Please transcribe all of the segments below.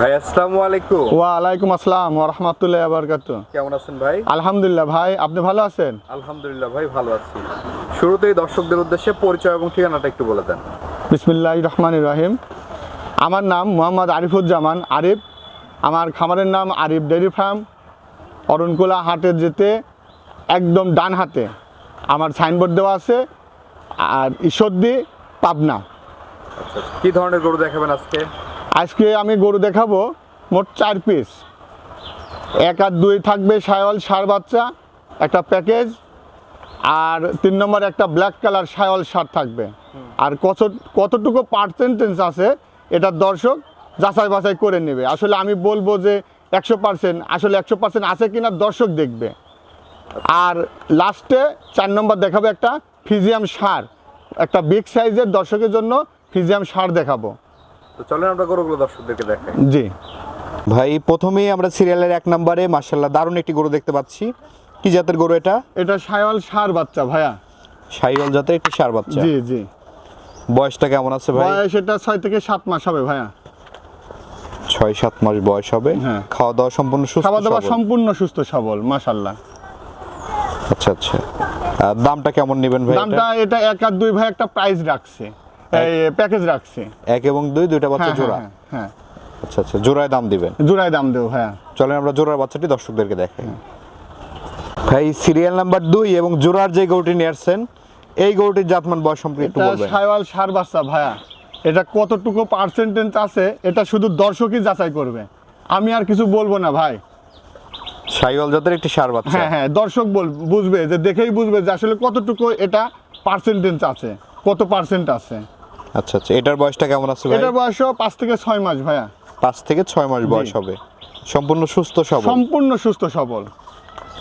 ভাই আসসালামু আলাইকুম। ওয়ালাইকুম আসসালাম রহমতুল্লাহ আবরকাত কেমন আছেন ভাই? আলহামদুলিল্লাহ ভাই আপনি ভালো আছেন? আলহামদুলিল্লাহ ভাই ভালো আছি। শুরুতেই দর্শকদের উদ্দেশ্যে পরিচয় এবং ঠিকানাটা একটু বলে দেন। বিসমিল্লাহ রহমান রহিম। আমার নাম মোহাম্মদ আরিফুজ্জামান আরিফ। আমার খামারের নাম আরিফ ডেয়ারি ফার্ম। অরণকুলা হাটে যেতে একদম ডান হাতে আমার সাইনবোর্ড দেওয়া আছে। আর ঈশ্বরদী পাবনা। আচ্ছা আচ্ছা। কি ধরনের গরু দেখাবেন আজকে? আজকে আমি গরু দেখাবো মোট চার পিস এক আর দুই থাকবে সায়ল সার বাচ্চা, একটা প্যাকেজ আর তিন নম্বর একটা ব্ল্যাক কালার সায়ল সার থাকবে। আর কত, কতটুকু পার্সেন্টেজ আছে, এটা দর্শক যাচাই বাছাই করে নেবে। আসলে আমি বলব যে একশো পার্সেন্ট আসলে একশো পার্সেন্ট আছে কিনা দর্শক দেখবে। আর লাস্টে চার নম্বর দেখাবো একটা ফিজিয়াম সার। একটা বিগ সাইজের দর্শকের জন্য ফিজিয়াম সার দেখাবো। তো চলেন আমরা গরুগুলো দর্শকদেরকে দেখাই। জি। ভাই প্রথমেই আমরা সিরিয়ালের এক নম্বরে মার্শাল্লাহ দারুণ একটি গরু দেখতে পাচ্ছি। কি জাতের গরু এটা? এটা সায়ল সার বাচ্চা ভাইয়া। সাইওয়াল জাতের একটি সার বাচ্চা। জি জি। বয়সটা কেমন আছে ভাই? বয়স এটা ছয় থেকে সাত মাস হবে ভাইয়া। ছয় সাত মাস বয়স হবে। হ্যাঁ। খাওয়া দাওয়া সম্পূর্ণ সুস্থ খাওয়া দাওয়া সম্পূর্ণ সুস্থ সবল মাশাল্লাহ আচ্ছা আচ্ছা। আর দামটা কেমন নেবেন ভাই দামটা এটা? এক আর দুই ভাই একটা প্রাইস রাখছে। প্যাকেজ রাখছে? এক এবং দুই দুইটা বাচ্চা হ্যাঁ জোড়া? হ্যাঁ, হ্যাঁ। আচ্ছা আচ্ছা জোড়ায় দাম দিবেন? জোড়ায় দাম দেবো ভাইয়া চলেন আমরা জোড়ার বাচ্চাটি দর্শকদেরকে দেখাই। ভাই সিরিয়াল নাম্বার দুই এবং জোড়ার যে গরুটি নিয়ে আসছেন এই গরুটির জাতমান বয়স সম্পর্কে একটু বলবেন। সার বাচ্চা ভাইয়া। এটা কতটুকু পার্সেন্টেজ আছে এটা শুধু দর্শকই যাচাই করবে। আমি আর কিছু বলব না ভাই। সাইওয়াল জাতের একটি সার বাচ্চা। হ্যাঁ হ্যাঁ দর্শক বল বুঝবে যে দেখেই বুঝবে যে আসলে কতটুকু এটা পার্সেন্টেজ আছে কত পার্সেন্ট আছে। আচ্ছা আচ্ছা। এটার বয়সটা কেমন আছে ভাই? এটার বয়সও পাঁচ থেকে ছয় মাস ভাইয়া। পাঁচ থেকে ছয় মাস বয়স হবে। সম্পূর্ণ সুস্থ সবল? সম্পূর্ণ সুস্থ সবল।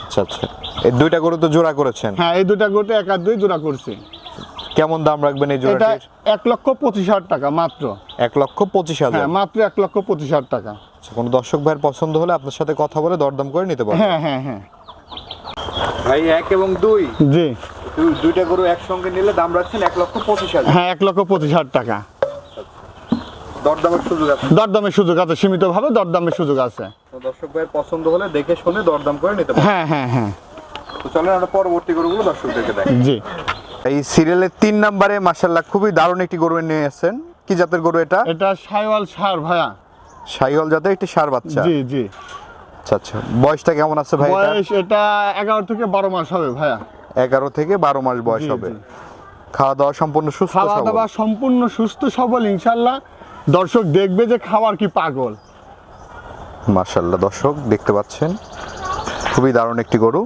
আচ্ছা আচ্ছা। এই দুইটা গরু তো জোড়া করেছেন? হ্যাঁ এই দুটা গোটে এক আর দুই জোড়া করছি। কেমন দাম রাখবেন এই এটা জোড়াটির? এক লক্ষ পঁচিশ হাজার টাকা মাত্র। এক লক্ষ পঁচিশ হাজার? হ্যাঁ মাত্র এক লক্ষ পঁচিশ হাজার টাকা। আচ্ছা, কোনো দর্শক ভাইয়ের পছন্দ হলে আপনার সাথে কথা বলে দরদাম করে নিতে পারবেন হ্যাঁ হ্যাঁ হ্যাঁ। ভাই এক এবং দুই। জি। দুইটা গরু একসঙ্গে নিলে দাম রাখছেন এক লক্ষ পঁচিশ হাজার। হ্যাঁ এক লক্ষ পঁচিশ হাজার টাকা। দরদামের সুযোগ আছে। দরদামের সুযোগ আছে সীমিতভাবে দরদামের সুযোগ আছে। দর্শক ভাইয়ের পছন্দ হলে দেখে শুনে দরদাম করে নিতে পারেন। হ্যাঁ হ্যাঁ হ্যাঁ। তো চলেন আমরা পরবর্তী গরুগুলো দর্শকদেরকে দেখাই। জি। এই সিরিয়ালের তিন নম্বরে মাসাল্লাহ খুবই দারুণ একটি গরু নিয়ে আসছেন কি জাতের গরু এটা? এটা সাইওয়াল সার ভাইয়া। সাইওয়াল জাতের একটি সার বাচ্চা। জি জি। আচ্ছা আচ্ছা। বয়সটা কেমন আছে ভাই বয়স এটা এগারো থেকে বারো মাস হবে ভাইয়া। এগারো থেকে বারো মাস বয়স হবে। খাওয়া দাওয়া সম্পূর্ণ সুস্থ খাওয়া। দাওয়া সম্পূর্ণ সুস্থ সবল ইনশাল্লাহ। দর্শক দেখবে যে খাওয়ার কি পাগল। মার্শাল্লাহ দর্শক দেখতে পাচ্ছেন খুবই দারুণ একটি গরু।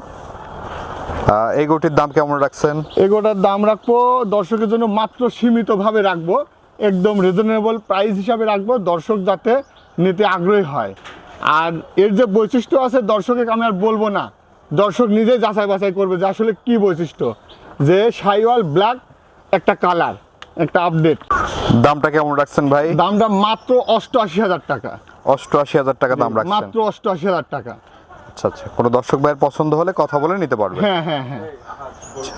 এই গরুটির দাম কেমন রাখছেন? এগুলোটার দাম রাখব দর্শকের জন্য মাত্র সীমিতভাবে রাখব। একদম রিজনেবল প্রাইস হিসাবে রাখব দর্শক যাতে নিতে আগ্রহী হয়। আর এর যে বৈশিষ্ট্য আছে দর্শকে আমি আর বলব না। দর্শক নিজে যাচাই বাছাই করবে যে আসলে কি বৈশিষ্ট্য? যে সাইওয়াল ব্ল্যাক একটা কালার একটা আপডেট। দামটা কেমন রাখছেন ভাই? দামটা মাত্র অষ্টআশি হাজার টাকা। অষ্টআশি হাজার টাকা দাম রাখছেন। মাত্র অষ্টআশি হাজার টাকা। আচ্ছা আচ্ছা। কোনো দর্শক ভাইয়ের পছন্দ হলে কথা বলে নিতে পারবে। হ্যাঁ হ্যাঁ হ্যাঁ।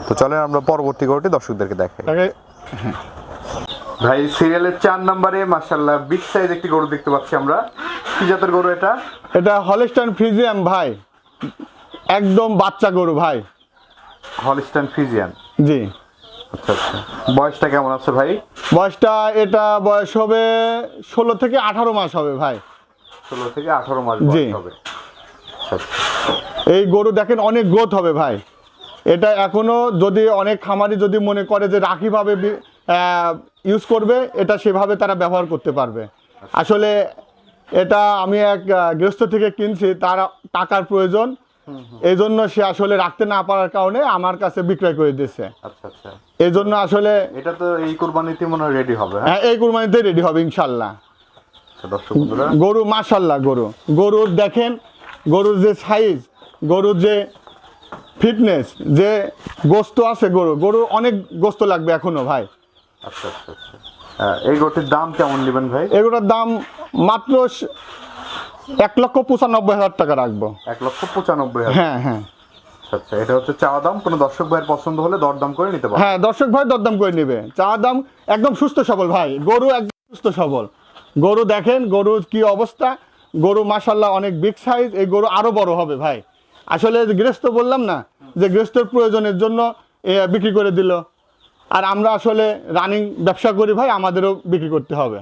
তো চলেন আমরা পরবর্তী গরুটি দর্শকদেরকে দেখাই। তাকে ভাই সিরিয়ালের চার নম্বরে মাসাল্লাহ বিগ সাইজ একটি গরু দেখতে পাচ্ছি আমরা। কি জাতের গরু এটা? এটা হলিস্টান ফ্রিজিয়াম ভাই। একদম বাচ্চা গরু ভাই। Holstein Friesian? জি। আচ্ছা আচ্ছা। বয়সটা কেমন আছে ভাই? বয়সটা এটা বয়স হবে ষোলো থেকে আঠারো মাস হবে ভাই। ষোলো থেকে আঠারো মাস জি। হবে। আচ্ছা আচ্ছা। এই গরু দেখেন অনেক গ্রোথ হবে ভাই। এটা এখনও যদি অনেক খামারি যদি মনে করে যে রাখিভাবে ইউজ করবে এটা সেভাবে তারা ব্যবহার করতে পারবে। আসলে এটা আমি এক গৃহস্থ থেকে কিনছি তার টাকার প্রয়োজন। এই জন্য সে আসলে রাখতে না পারার কারণে আমার কাছে বিক্রয় করে দিয়েছে আচ্ছা আচ্ছা। এই জন্য আসলে এটা তো এই কোরবানিতে মনে হয় রেডি হবে হ্যাঁ? হ্যাঁ এই কুরবানিতে রেডি হবে ইনশাল্লাহ আচ্ছা, গরু মাশাল্লাহ গরু। গরুর দেখেন গরুর যে সাইজ গরুর যে ফিটনেস যে গোস্ত আছে গরু গরু অনেক গোস্ত লাগবে এখনও ভাই। আচ্ছা আচ্ছা আচ্ছা। এই গরুটির দাম কেমন নেবেন ভাই? এগুলোর দাম মাত্র এক লক্ষ পঁচানব্বই হাজার টাকা রাখব। এক লক্ষ পঁচানব্বই হ্যাঁ হ্যাঁ। আচ্ছা আচ্ছা এটা হচ্ছে চাওয়া দাম? কোনো দর্শক ভাইয়ের পছন্দ হলে দরদাম করে নিতে পারবে। হ্যাঁ দর্শক ভাই দরদাম করে নেবে। চা দাম একদম সুস্থ সবল ভাই গরু একদম সুস্থ সবল। গরু দেখেন গরুর কি অবস্থা? গরু মাসাল্লাহ অনেক বিগ সাইজ এই গরু আরও বড় হবে ভাই। আসলে গৃহস্থ বললাম না যে গৃহস্থর প্রয়োজনের জন্য এ, বিক্রি করে দিল। আর আমরা আসলে রানিং ব্যবসা করি ভাই আমাদেরও বিক্রি করতে হবে।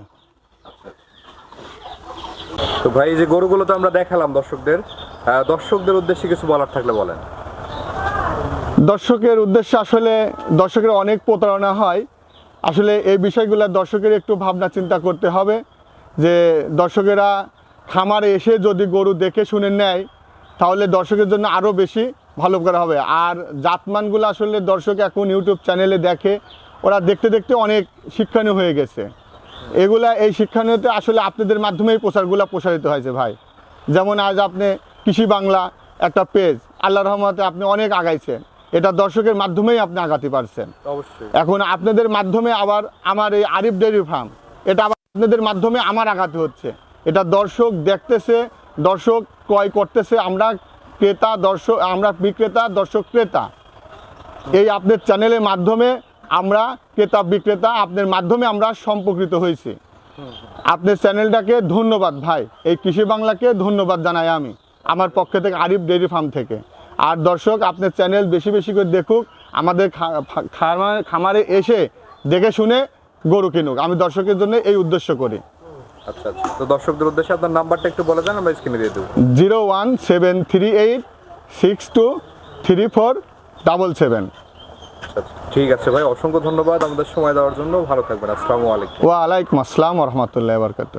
তো ভাই, এই যে গরুগুলো তো আমরা দেখালাম দর্শকদের দর্শকদের উদ্দেশ্যে কিছু বলার থাকলে বলেন। দর্শকের উদ্দেশ্যে আসলে দর্শকের অনেক প্রতারণা হয়। আসলে এই বিষয়গুলো দর্শকের একটু ভাবনা চিন্তা করতে হবে যে দর্শকেরা খামারে এসে যদি গরু দেখে শুনে নেয়, তাহলে দর্শকের জন্য আরও বেশি ভালো করা হবে। আর জাতমানগুলো আসলে দর্শক এখন ইউটিউব চ্যানেলে দেখে, ওরা দেখতে দেখতে অনেক শিক্ষণীয় হয়ে গেছে। এগুলা এই শিক্ষণীয়তে আসলে আপনাদের মাধ্যমেই প্রচারগুলো প্রসারিত হয়েছে ভাই। যেমন আজ আপনি কৃষি বাংলা একটা পেজ আল্লাহ রহমতে আপনি অনেক আগাইছেন। এটা দর্শকের মাধ্যমেই আপনি আগাতে পারছেন। অবশ্যই। এখন আপনাদের মাধ্যমে আবার আমার এই আরিফ ডেয়ারি ফার্ম এটা আবার আপনাদের মাধ্যমে আমার আগাতে হচ্ছে। এটা দর্শক দেখতেছে দর্শক ক্রয় করতেছে আমরা ক্রেতা দর্শক আমরা বিক্রেতা দর্শক ক্রেতা। এই আপনার চ্যানেলের মাধ্যমে আমরা ক্রেতা বিক্রেতা আপনার মাধ্যমে আমরা সম্পর্কিত হয়েছি। আপনার চ্যানেলটাকে ধন্যবাদ ভাই। এই কৃষি বাংলাকে ধন্যবাদ জানাই আমি। আমার পক্ষ থেকে আরিফ ডেয়ারি ফার্ম থেকে। আর দর্শক আপনার চ্যানেল বেশি বেশি করে দেখুক আমাদের খামার- খামারে এসে দেখে শুনে গরু কিনুক। আমি দর্শকের জন্য এই উদ্দেশ্য করি। আচ্ছা আচ্ছা। তো দর্শকদের উদ্দেশ্যে আপনার নাম্বারটা একটু বলে দেন আমরা স্ক্রিনে দিয়ে দেবো। Zero one seven three eight six two three four double seven. আচ্ছা ঠিক আছে ভাই, অসংখ্য ধন্যবাদ আমাদের সময় দেওয়ার জন্য। ভালো থাকবেন, আসসালামু আলাইকুম। ওয়া আলাইকুম আসসালাম ওয়া রাহমাতুল্লাহি ওয়া বরকাত